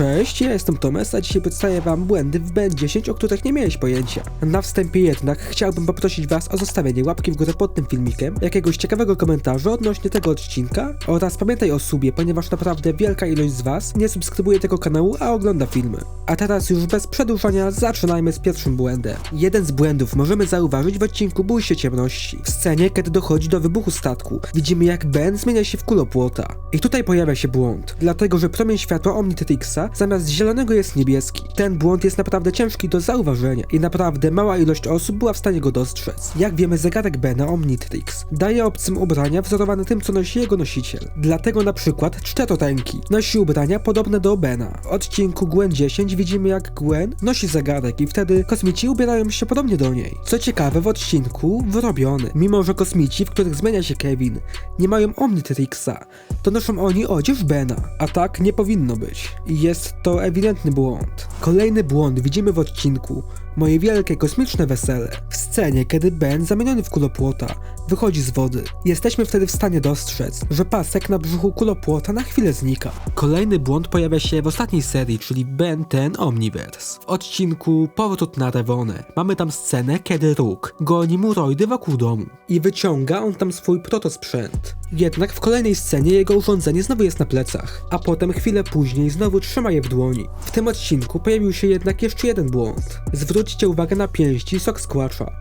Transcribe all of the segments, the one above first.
Cześć, ja jestem Tomes, a dzisiaj przedstawię wam błędy w BN10, o których nie miałeś pojęcia. Na wstępie jednak chciałbym poprosić was o zostawienie łapki w górę pod tym filmikiem, jakiegoś ciekawego komentarza odnośnie tego odcinka oraz pamiętaj o subie, ponieważ naprawdę wielka ilość z was nie subskrybuje tego kanału, a ogląda filmy. A teraz już bez przedłużania zaczynajmy z pierwszym błędem. Jeden z błędów możemy zauważyć w odcinku Bój się ciemności. W scenie, kiedy dochodzi do wybuchu statku, widzimy jak Ben zmienia się w kulopłota. I tutaj pojawia się błąd, dlatego że promień światła Omnitrixa zamiast zielonego jest niebieski. Ten błąd jest naprawdę ciężki do zauważenia i naprawdę mała ilość osób była w stanie go dostrzec. Jak wiemy, zegarek Bena Omnitrix daje obcym ubrania wzorowane tym, co nosi jego nosiciel. Dlatego na przykład czterotenki nosi ubrania podobne do Bena. W odcinku Gwen 10 widzimy jak Gwen nosi zegarek i wtedy kosmici ubierają się podobnie do niej. Co ciekawe, w odcinku wyrobiony, mimo że kosmici, w których zmienia się Kevin, nie mają Omnitrixa, to noszą oni odzież Bena, a tak nie powinno być. I jest to ewidentny błąd. Kolejny błąd widzimy w odcinku Moje wielkie kosmiczne wesele. W scenie, kiedy Ben, zamieniony w kulopłota, wychodzi z wody. Jesteśmy wtedy w stanie dostrzec, że pasek na brzuchu kulopłota na chwilę znika. Kolejny błąd pojawia się w ostatniej serii, czyli Ben ten Omniverse. W odcinku Powrót na Revonę mamy tam scenę, kiedy Rook goni muroidy wokół domu i wyciąga on tam swój protosprzęt. Jednak w kolejnej scenie jego urządzenie znowu jest na plecach, a potem chwilę później znowu trzyma je w dłoni. W tym odcinku pojawił się jednak jeszcze jeden błąd. Zwróćcie uwagę na pięści Sok Squatcha.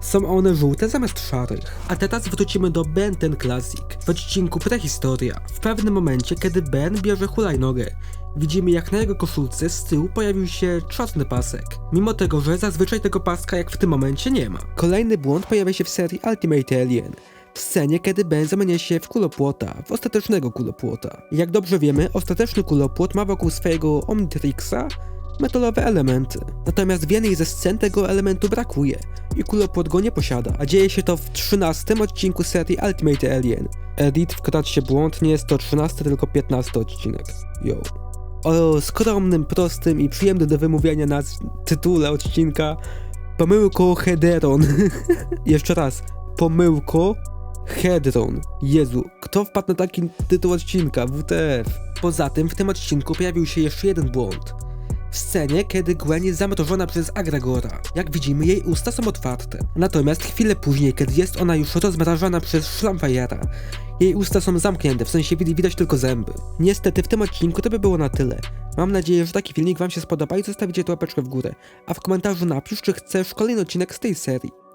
Są one żółte zamiast szarych. A teraz wrócimy do Ben ten Classic. W odcinku Prehistoria. W pewnym momencie, kiedy Ben bierze hulajnogę, widzimy jak na jego koszulce z tyłu pojawił się czarny pasek. Mimo tego, że zazwyczaj tego paska jak w tym momencie nie ma. Kolejny błąd pojawia się w serii Ultimate Alien w scenie, kiedy Ben zamienia się w kulopłota, w ostatecznego kulopłota. Jak dobrze wiemy, ostateczny kulopłot ma wokół swojego Omnitrixa metalowe elementy. Natomiast w jednej ze scen tego elementu brakuje i kulopłot go nie posiada, a dzieje się to w 13 odcinku serii Ultimate Alien. Edit, wkradł się błąd, nie jest to 13, tylko 15 odcinek. Yo. O skromnym, prostym i przyjemnym do wymówienia na tytule odcinka Pomyłko Hederon. Jeszcze raz. Pomyłko Hedron. Jezu, kto wpadł na taki tytuł odcinka? WTF. Poza tym w tym odcinku pojawił się jeszcze jeden błąd. W scenie, kiedy Gwen jest zamrożona przez Agregora. Jak widzimy, jej usta są otwarte. Natomiast chwilę później, kiedy jest ona już rozmrażana przez Schlamfajera, jej usta są zamknięte, w sensie widać tylko zęby. Niestety w tym odcinku to by było na tyle. Mam nadzieję, że taki filmik wam się spodoba i zostawicie tu łapeczkę w górę. A w komentarzu napisz, czy chcesz kolejny odcinek z tej serii.